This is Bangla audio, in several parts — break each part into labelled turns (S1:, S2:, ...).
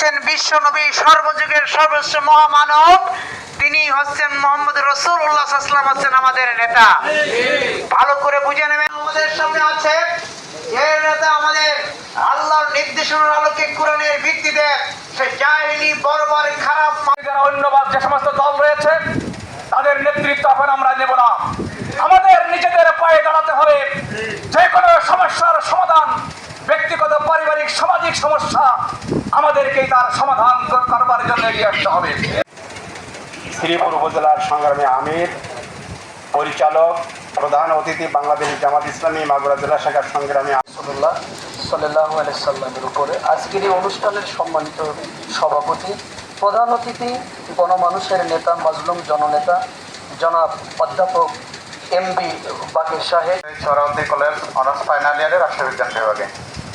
S1: হচ্ছেন বিশ্ব নবী সর্বযুগের সর্বোচ্চ মহামানব। তিনি হচ্ছেন মোহাম্মদ রসুল্লাহ আসলাম হচ্ছেন আমাদের নেতা। ভালো করে বুঝে নেবেন। আমাদের সামনে আছে যে নেতা আমাদের আল্লাহর নির্দেশনার আলোকে কোরআনের ভিত্তিতে সে জাহিলি, বর্বর, খারাপ
S2: যারা অন্যবাদ, যে সমস্ত দল রয়েছে, তাদের নেতৃত্ব এখন আমরা নেব না। আমাদের নিজেদের পায়ে দাঁড়াতে হবে। যে কোনো সমস্যার সমাধান, ব্যক্তিগত, পারিবারিক, সামাজিক সমস্যা আমাদেরকেই তার সমাধান করবার জন্য এগিয়ে আসতে হবে।
S3: শ্রীপুর উপজেলার সংগ্রামী আমির পরিচালক প্রধান অতিথি বাংলাদেশ জামাত ইসলামী মাগুরা জেলা শাখার সংগ্রামী
S4: রসুল্লাহ সাল্লাহ সাল্লামের উপরে আজকের এই অনুষ্ঠানের সম্মানিত সভাপতি প্রধান অতিথি গণমানুষের নেতা মাজলুম জননেতা জনাব অধ্যাপক এম বি বাকির সাহেব।
S5: সরাউদ্দি কলেজ অনার্স ফাইনাল ইয়ারের রাষ্ট্রবিজ্ঞান বিভাগে।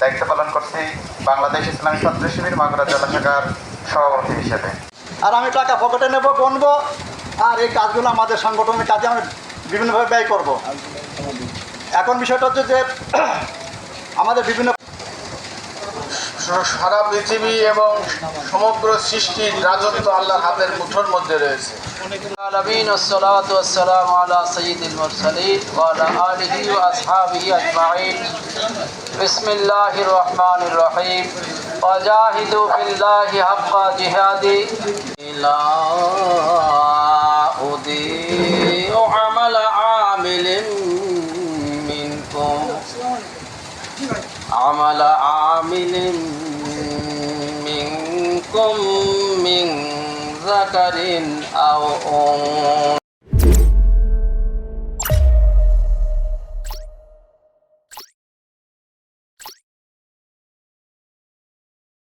S5: দায়িত্ব পালন করছি বাংলাদেশ ইসলামী ছাত্র শিবির মাগুরা জেলা শাখার সভাপতি হিসেবে
S6: আর আমি টাকা পকেটে নেব গণবো আর এই কাজগুলো আমাদের সংগঠনের কাজে আমি বিভিন্নভাবে ব্যয় করব এখন বিষয়টা হচ্ছে যে আমাদের বিভিন্ন
S7: সারা পৃথিবী এবং সমগ্র সৃষ্টির রাজত্ব আল্লাহর হাতের মুঠোর মধ্যে রয়েছে
S4: العالمين والصلاة والسلام على سيد المرسلين وعلى آله وأصحابه أجمعين بسم الله الرحمن الرحيم وجاهدوا في الله حق جهاده لا أضيع عمل عامل منكم عمل عامل منكم من ذكر أو أنثى